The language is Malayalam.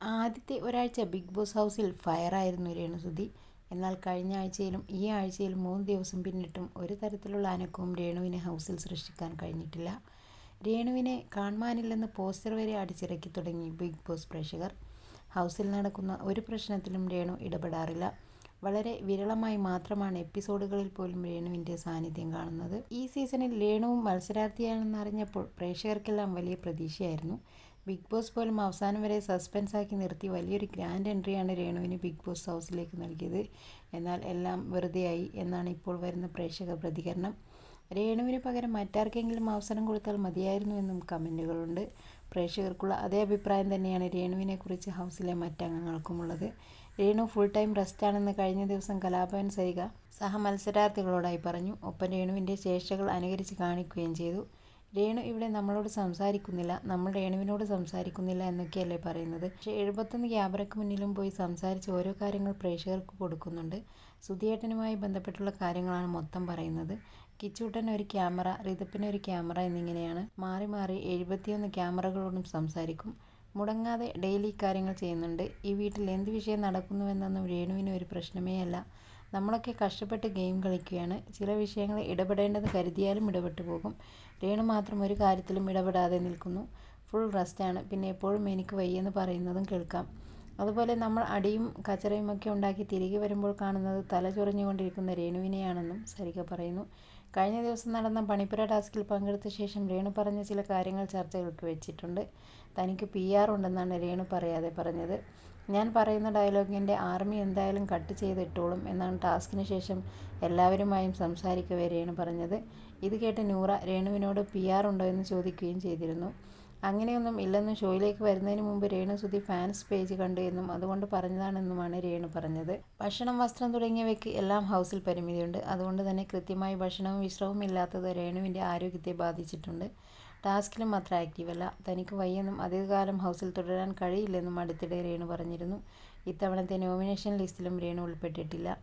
ആദ്യത്തെ ഒരാഴ്ച ബിഗ് ബോസ് ഹൗസിൽ ഫയറായിരുന്നു രേണുസുതി എന്നാൽ കഴിഞ്ഞ ആഴ്ചയിലും ഈ ആഴ്ചയിലും മൂന്ന് ദിവസം പിന്നിട്ടും ഒരു തരത്തിലുള്ള അനക്കവും രേണുവിനെ ഹൗസിൽ സൃഷ്ടിക്കാൻ കഴിഞ്ഞിട്ടില്ല. രേണുവിനെ കാണുവാനില്ലെന്ന് പോസ്റ്റർ വരെ അടിച്ചിറക്കി തുടങ്ങി ബിഗ് ബോസ് പ്രേക്ഷകർ. ഹൗസിൽ നടക്കുന്ന ഒരു പ്രശ്നത്തിലും രേണു ഇടപെടാറില്ല. വളരെ വിരളമായി മാത്രമാണ് എപ്പിസോഡുകളിൽ പോലും രേണുവിന്റെ സാന്നിധ്യം കാണുന്നത്. ഈ സീസണിൽ രേണുവും മത്സരാർത്ഥിയാണെന്നറിഞ്ഞപ്പോൾ പ്രേക്ഷകർക്കെല്ലാം വലിയ പ്രതീക്ഷയായിരുന്നു. ബിഗ് ബോസ് പോലും അവസാനം വരെ സസ്പെൻസ് ആക്കി നിർത്തി വലിയൊരു ഗ്രാൻഡ് എൻട്രിയാണ് രേണുവിന് ബിഗ് ബോസ് ഹൗസിലേക്ക് നൽകിയത്. എന്നാൽ എല്ലാം വെറുതെയായി എന്നാണ് ഇപ്പോൾ വരുന്ന പ്രേക്ഷക പ്രതികരണം. രേണുവിന് പകരം മറ്റാർക്കെങ്കിലും അവസരം കൊടുത്താൽ മതിയായിരുന്നു എന്നും കമന്റുകളുണ്ട് പ്രേക്ഷകർക്കുള്ള അതേ അഭിപ്രായം തന്നെയാണ് രേണുവിനെക്കുറിച്ച് ഹൗസിലെ മറ്റംഗങ്ങൾക്കുമുള്ളത് രേണു ഫുൾ ടൈം റെസ്റ്റാണെന്ന് കഴിഞ്ഞ ദിവസം കലാഭവൻ സരിക സഹമത്സരാർത്ഥികളോടായി പറഞ്ഞു. ഒപ്പം രേണുവിന്റെ ചേഷ്ടകൾ അനുകരിച്ച് കാണിക്കുകയും ചെയ്തു. രേണു ഇവിടെ നമ്മളോട് സംസാരിക്കുന്നില്ല. നമ്മൾ രേണുവിനോട് സംസാരിക്കുന്നില്ല എന്നൊക്കെയല്ലേ പറയുന്നത്. പക്ഷേ എഴുപത്തൊന്ന് ക്യാമറയ്ക്ക് മുന്നിലും പോയി സംസാരിച്ച് ഓരോ കാര്യങ്ങൾ പ്രേക്ഷകർക്ക് കൊടുക്കുന്നുണ്ട്. സുധിയേട്ടനുമായി ബന്ധപ്പെട്ടുള്ള കാര്യങ്ങളാണ് മൊത്തം പറയുന്നത്. കിച്ചൂട്ടൻ ഒരു ക്യാമറ റിതപ്പിന് ഒരു ക്യാമറ എന്നിങ്ങനെയാണ്. മാറി മാറി എഴുപത്തിയൊന്ന് ക്യാമറകളോടും സംസാരിക്കും. മുടങ്ങാതെ ഡെയിലി കാര്യങ്ങൾ ചെയ്യുന്നുണ്ട്. ഈ വീട്ടിൽ എന്ത് വിഷയം നടക്കുന്നുവെന്നൊന്നും രേണുവിന് ഒരു പ്രശ്നമേ അല്ല. നമ്മളൊക്കെ കഷ്ടപ്പെട്ട് ഗെയിം കളിക്കുകയാണ്. ചില വിഷയങ്ങൾ ഇടപെടേണ്ടത് കരുതിയാലും ഇടപെട്ടു പോകും. രേണു മാത്രം ഒരു കാര്യത്തിലും ഇടപെടാതെ നിൽക്കുന്നു. ഫുൾ റെസ്റ്റാണ്. പിന്നെ എപ്പോഴും എനിക്ക് വയ്യെന്ന് പറയുന്നതും കേൾക്കാം. അതുപോലെ നമ്മൾ അടിയും കച്ചറയും ഒക്കെ ഉണ്ടാക്കി തിരികെ വരുമ്പോൾ കാണുന്നത് തല ചൊറിഞ്ഞുകൊണ്ടിരിക്കുന്ന രേണുവിനെയാണെന്നും സരിക പറയുന്നു. കഴിഞ്ഞ ദിവസം നടന്ന പണിപ്പുര ടാസ്കിൽ പങ്കെടുത്ത ശേഷം രേണു പറഞ്ഞ ചില കാര്യങ്ങൾ ചർച്ചകൾക്ക് വെച്ചിട്ടുണ്ട്. തനിക്ക് പി ആർ ഉണ്ടെന്നാണ് രേണു പറയാതെ പറഞ്ഞത്. ഞാൻ പറയുന്ന ഡയലോഗിന്റെ ആർമി എന്തായാലും കട്ട് ചെയ്തിട്ടോളും എന്നാണ് ടാസ്കിന് ശേഷം എല്ലാവരുമായും സംസാരിക്കവേ രേണു പറഞ്ഞത്. ഇത് കേട്ട് നൂറ രേണുവിനോട് പി ആർ ഉണ്ടോ എന്ന് ചോദിക്കുകയും ചെയ്തിരുന്നു. അങ്ങനെയൊന്നും ഇല്ലെന്നും ഷോയിലേക്ക് വരുന്നതിന് മുമ്പ് രേണുസുതി ഫാൻസ് പേജ് കണ്ടു എന്നും അതുകൊണ്ട് പറഞ്ഞതാണെന്നുമാണ് രേണു പറഞ്ഞത്. ഭക്ഷണം വസ്ത്രം തുടങ്ങിയവയ്ക്ക് എല്ലാം ഹൗസിൽ പരിമിതിയുണ്ട്. അതുകൊണ്ട് തന്നെ കൃത്യമായി ഭക്ഷണവും വിശ്രമവും ഇല്ലാത്തത് രേണുവിന്റെ ആരോഗ്യത്തെ ബാധിച്ചിട്ടുണ്ട്. ടാസ്കിലും അത്ര ആക്റ്റീവല്ല. തനിക്ക് വയ്യെന്നും അധികകാലം ഹൗസിൽ തുടരാൻ കഴിയില്ലെന്നും അടുത്തിടെ രേണു പറഞ്ഞിരുന്നു. ഇത്തവണത്തെ നോമിനേഷൻ ലിസ്റ്റിലും രേണു ഉൾപ്പെട്ടിട്ടില്ല.